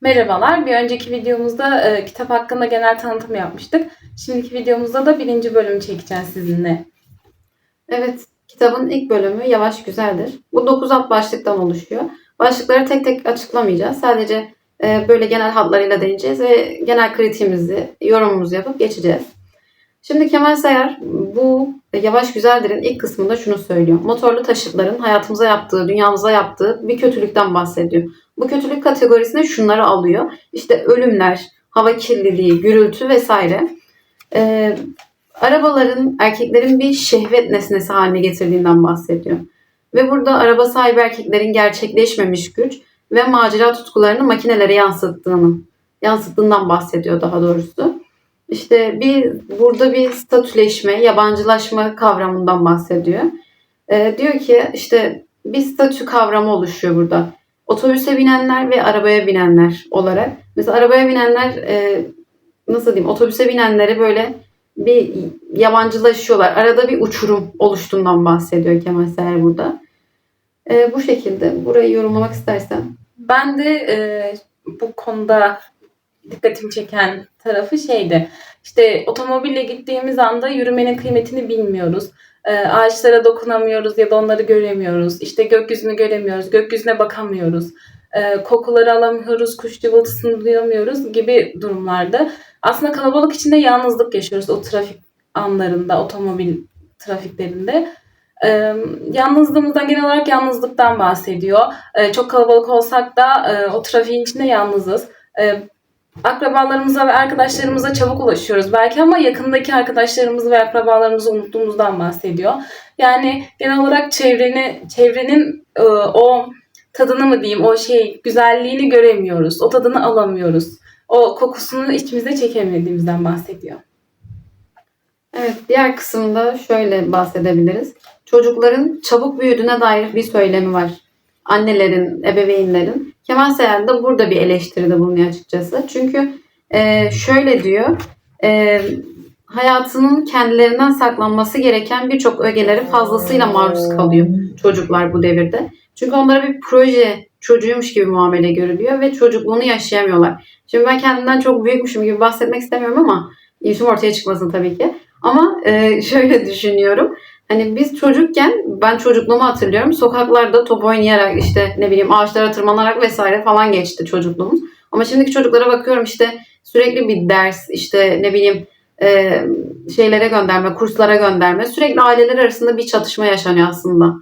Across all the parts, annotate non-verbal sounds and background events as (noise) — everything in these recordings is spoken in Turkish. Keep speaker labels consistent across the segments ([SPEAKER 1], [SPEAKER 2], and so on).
[SPEAKER 1] Merhabalar. Bir önceki videomuzda e, kitap hakkında genel tanıtım yapmıştık. Şimdiki videomuzda da birinci bölümü çekeceğiz sizinle.
[SPEAKER 2] Evet, kitabın ilk bölümü Yavaş Güzeldir. Bu 9 alt başlıktan oluşuyor. Başlıkları tek tek açıklamayacağız. Sadece e, böyle genel hatlarıyla değineceğiz ve genel kritiğimizi, yorumumuzu yapıp geçeceğiz. Şimdi Kemal Sayar bu Yavaş Güzeldir'in ilk kısmında şunu söylüyor. Motorlu taşıtların hayatımıza yaptığı, dünyamıza yaptığı bir kötülükten bahsediyor. Bu kötülük kategorisine şunları alıyor. İşte ölümler, hava kirliliği, gürültü vesaire. Ee, arabaların erkeklerin bir şehvet nesnesi haline getirdiğinden bahsediyor. Ve burada araba sahibi erkeklerin gerçekleşmemiş güç ve macera tutkularını makinelere yansıttığını, yansıttığından bahsediyor daha doğrusu. İşte bir burada bir statüleşme, yabancılaşma kavramından bahsediyor. Ee, diyor ki işte bir statü kavramı oluşuyor burada. Otobüse binenler ve arabaya binenler olarak. Mesela arabaya binenler e, nasıl diyeyim otobüse binenleri böyle bir yabancılaşıyorlar. Arada bir uçurum oluştuğundan bahsediyor Kemal Seher burada. Ee, bu şekilde. Burayı yorumlamak istersen.
[SPEAKER 1] Ben de e, bu konuda dikkatimi çeken tarafı şeydi. İşte otomobille gittiğimiz anda yürümenin kıymetini bilmiyoruz. E, ağaçlara dokunamıyoruz ya da onları göremiyoruz. İşte gökyüzünü göremiyoruz, gökyüzüne bakamıyoruz. E, kokuları alamıyoruz, kuş cıvıltısını duyamıyoruz gibi durumlarda. Aslında kalabalık içinde yalnızlık yaşıyoruz o trafik anlarında, otomobil trafiklerinde. E, yalnızlığımızdan genel olarak yalnızlıktan bahsediyor. E, çok kalabalık olsak da e, o trafiğin içinde yalnızız. E, akrabalarımıza ve arkadaşlarımıza çabuk ulaşıyoruz belki ama yakındaki arkadaşlarımızı ve akrabalarımızı unuttuğumuzdan bahsediyor. Yani genel olarak çevreni, çevrenin e, o tadını mı diyeyim, o şey güzelliğini göremiyoruz. O tadını alamıyoruz. O kokusunu içimize çekemediğimizden bahsediyor.
[SPEAKER 2] Evet, diğer kısımda şöyle bahsedebiliriz. Çocukların çabuk büyüdüğüne dair bir söylemi var. Annelerin, ebeveynlerin. Kemal Seyhan da burada bir eleştiride bulunuyor açıkçası. Çünkü e, şöyle diyor, e, hayatının kendilerinden saklanması gereken birçok ögeleri fazlasıyla maruz kalıyor çocuklar bu devirde. Çünkü onlara bir proje çocuğuymuş gibi muamele görülüyor ve çocukluğunu yaşayamıyorlar. Şimdi ben kendimden çok büyükmüşüm gibi bahsetmek istemiyorum ama işim ortaya çıkmasın tabii ki. Ama e, (laughs) şöyle düşünüyorum. Hani biz çocukken ben çocukluğumu hatırlıyorum. Sokaklarda top oynayarak işte ne bileyim ağaçlara tırmanarak vesaire falan geçti çocukluğumuz. Ama şimdiki çocuklara bakıyorum işte sürekli bir ders işte ne bileyim e, şeylere gönderme, kurslara gönderme. Sürekli aileler arasında bir çatışma yaşanıyor aslında.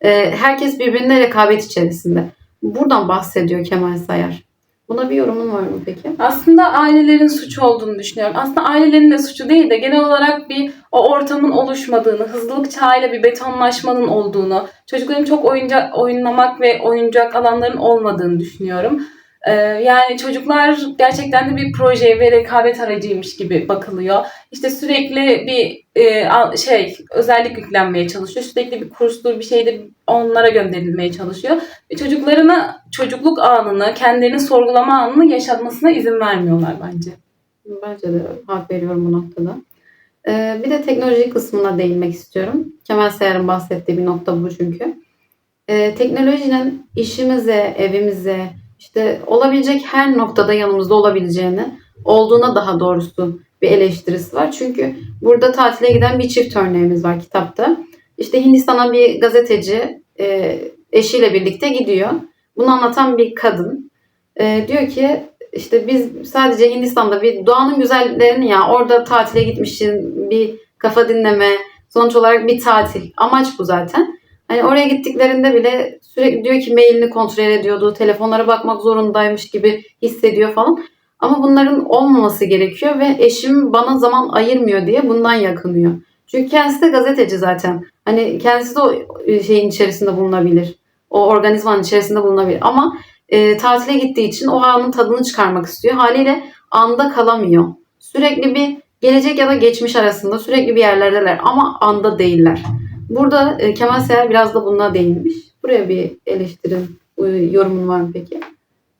[SPEAKER 2] E, herkes birbirine rekabet içerisinde. Buradan bahsediyor Kemal Sayar. Buna bir yorumun var mı peki?
[SPEAKER 1] Aslında ailelerin suçu olduğunu düşünüyorum. Aslında ailelerin de suçu değil de genel olarak bir o ortamın oluşmadığını, hızlılık çağıyla bir betonlaşmanın olduğunu, çocukların çok oyunca oynamak ve oyuncak alanların olmadığını düşünüyorum. Ee, yani çocuklar gerçekten de bir proje ve rekabet aracıymış gibi bakılıyor. İşte sürekli bir e, şey özellik yüklenmeye çalışıyor. Sürekli bir kurstur bir şeyde onlara gönderilmeye çalışıyor. Ve çocuklarına çocukluk anını, kendilerini sorgulama anını yaşatmasına izin vermiyorlar bence.
[SPEAKER 2] Bence de hak veriyorum bu noktada. Ee, bir de teknoloji kısmına değinmek istiyorum. Kemal Sayar'ın bahsettiği bir nokta bu çünkü. Ee, teknolojinin işimize, evimize, işte olabilecek her noktada yanımızda olabileceğini, olduğuna daha doğrusu bir eleştirisi var. Çünkü burada tatile giden bir çift örneğimiz var kitapta. İşte Hindistan'a bir gazeteci e, eşiyle birlikte gidiyor. Bunu anlatan bir kadın. E, diyor ki işte biz sadece Hindistan'da bir doğanın güzelliklerini ya orada tatile gitmişsin bir kafa dinleme sonuç olarak bir tatil. Amaç bu zaten. Hani oraya gittiklerinde bile sürekli diyor ki mailini kontrol ediyordu. Telefonlara bakmak zorundaymış gibi hissediyor falan. Ama bunların olmaması gerekiyor ve eşim bana zaman ayırmıyor diye bundan yakınıyor. Çünkü kendisi de gazeteci zaten. Hani kendisi de o şeyin içerisinde bulunabilir. O organizmanın içerisinde bulunabilir. Ama e, tatile gittiği için o anın tadını çıkarmak istiyor. Haliyle anda kalamıyor. Sürekli bir gelecek ya da geçmiş arasında sürekli bir yerlerdeler ama anda değiller. Burada e, Kemal Seher biraz da bununla değinmiş. Buraya bir eleştirin, yorumun var mı peki?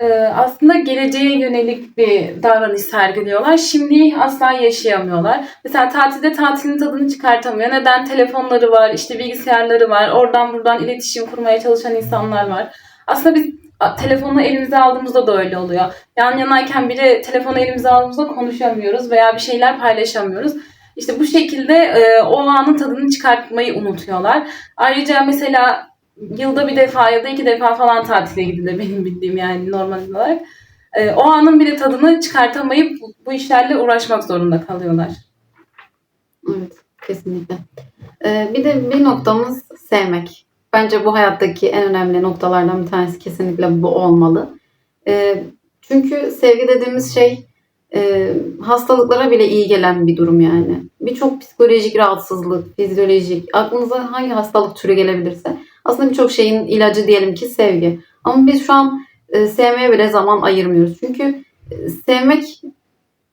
[SPEAKER 1] Ee, aslında geleceğe yönelik bir davranış sergiliyorlar. Şimdiyi asla yaşayamıyorlar. Mesela tatilde tatilin tadını çıkartamıyor. Neden? Telefonları var, işte bilgisayarları var. Oradan buradan iletişim kurmaya çalışan insanlar var. Aslında biz telefonu elimize aldığımızda da öyle oluyor. Yan yanayken bile telefonu elimize aldığımızda konuşamıyoruz veya bir şeyler paylaşamıyoruz. İşte bu şekilde e, o anın tadını çıkartmayı unutuyorlar. Ayrıca mesela yılda bir defa ya da iki defa falan tatile gidilir benim bildiğim yani normal olarak. E, o anın bile tadını çıkartamayıp bu, işlerle uğraşmak zorunda kalıyorlar.
[SPEAKER 2] Evet, kesinlikle. Ee, bir de bir noktamız sevmek. Bence bu hayattaki en önemli noktalardan bir tanesi kesinlikle bu olmalı. Ee, çünkü sevgi dediğimiz şey e, hastalıklara bile iyi gelen bir durum yani. Birçok psikolojik rahatsızlık, fizyolojik, aklınıza hangi hastalık türü gelebilirse aslında birçok şeyin ilacı diyelim ki sevgi. Ama biz şu an e, sevmeye bile zaman ayırmıyoruz. Çünkü e, sevmek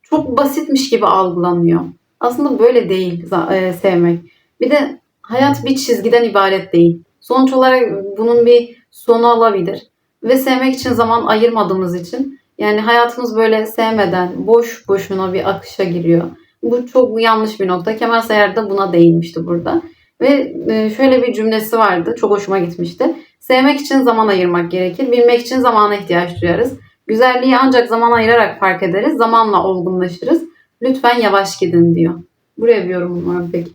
[SPEAKER 2] çok basitmiş gibi algılanıyor. Aslında böyle değil e, sevmek. Bir de hayat bir çizgiden ibaret değil. Sonuç olarak bunun bir sonu olabilir. Ve sevmek için zaman ayırmadığımız için yani hayatımız böyle sevmeden boş boşuna bir akışa giriyor. Bu çok yanlış bir nokta. Kemal Sayar da buna değinmişti burada. Ve e, şöyle bir cümlesi vardı. Çok hoşuma gitmişti. Sevmek için zaman ayırmak gerekir. Bilmek için zamana ihtiyaç duyarız. Güzelliği ancak zaman ayırarak fark ederiz. Zamanla olgunlaşırız. Lütfen yavaş gidin diyor. Buraya bir yorum var peki?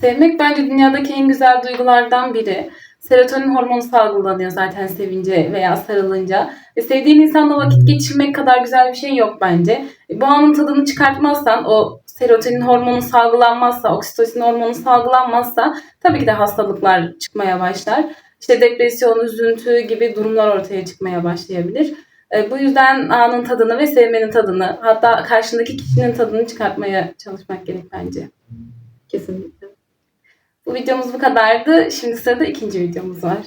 [SPEAKER 1] Sevmek bence dünyadaki en güzel duygulardan biri. Serotonin hormonu salgılanıyor zaten sevince veya sarılınca. Ve sevdiğin insanla vakit geçirmek kadar güzel bir şey yok bence. E, Bu anın tadını çıkartmazsan, o serotonin hormonu salgılanmazsa, oksitosin hormonu salgılanmazsa tabii ki de hastalıklar çıkmaya başlar. İşte depresyon, üzüntü gibi durumlar ortaya çıkmaya başlayabilir. E, Bu yüzden anın tadını ve sevmenin tadını, hatta karşındaki kişinin tadını çıkartmaya çalışmak gerek bence.
[SPEAKER 2] Kesinlikle.
[SPEAKER 1] Bu videomuz bu kadardı. Şimdi sırada ikinci videomuz var.